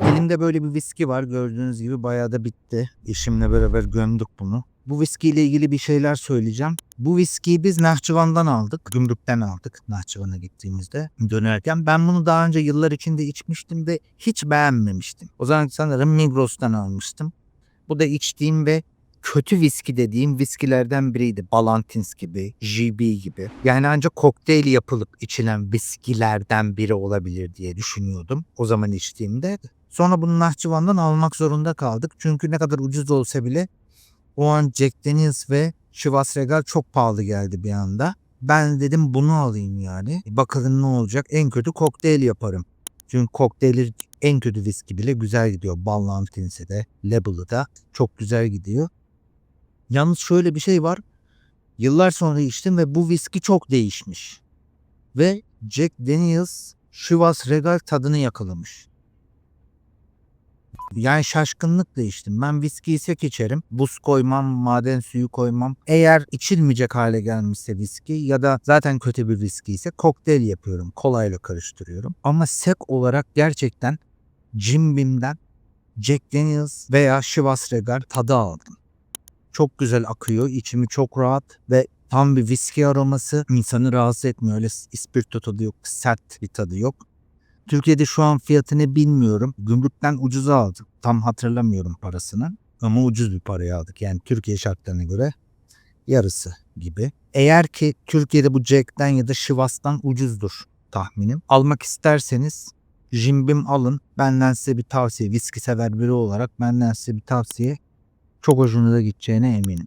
Elimde böyle bir viski var. Gördüğünüz gibi bayağı da bitti. Eşimle beraber gömdük bunu. Bu viskiyle ilgili bir şeyler söyleyeceğim. Bu viskiyi biz Nahçıvan'dan aldık. Gümrükten aldık Nahçıvan'a gittiğimizde dönerken. Ben bunu daha önce yıllar içinde içmiştim ve hiç beğenmemiştim. O zaman sanırım Migros'tan almıştım. Bu da içtiğim ve kötü viski dediğim viskilerden biriydi. Ballantines gibi, GB gibi. Yani ancak kokteyl yapılıp içilen viskilerden biri olabilir diye düşünüyordum. O zaman içtiğimde. Sonra bunu Nahçıvan'dan almak zorunda kaldık. Çünkü ne kadar ucuz olsa bile o an Jack Daniels ve Chivas Regal çok pahalı geldi bir anda. Ben dedim bunu alayım yani. Bakalım ne olacak. En kötü kokteyl yaparım. Çünkü kokteyli en kötü viski bile güzel gidiyor. Ballantine'si de, Label'ı da çok güzel gidiyor. Yalnız şöyle bir şey var. Yıllar sonra içtim ve bu viski çok değişmiş. Ve Jack Daniels Chivas Regal tadını yakalamış. Yani şaşkınlıkla içtim. Ben viskiyi sek içerim. Buz koymam, maden suyu koymam. Eğer içilmeyecek hale gelmişse viski ya da zaten kötü bir viski ise kokteyl yapıyorum. Kolayla karıştırıyorum. Ama sek olarak gerçekten Jim Beam'den Jack Daniels veya Chivas Regal tadı aldım. Çok güzel akıyor. içimi çok rahat ve tam bir viski aroması insanı rahatsız etmiyor. Öyle ispirto tadı yok, sert bir tadı yok. Türkiye'de şu an fiyatını bilmiyorum. Gümrükten ucuza aldık. Tam hatırlamıyorum parasını. Ama ucuz bir paraya aldık. Yani Türkiye şartlarına göre yarısı gibi. Eğer ki Türkiye'de bu Jack'ten ya da Chivas'tan ucuzdur tahminim. Almak isterseniz Jimbim alın. Benden size bir tavsiye. Viski sever biri olarak benden size bir tavsiye. Çok hoşunuza gideceğine eminim.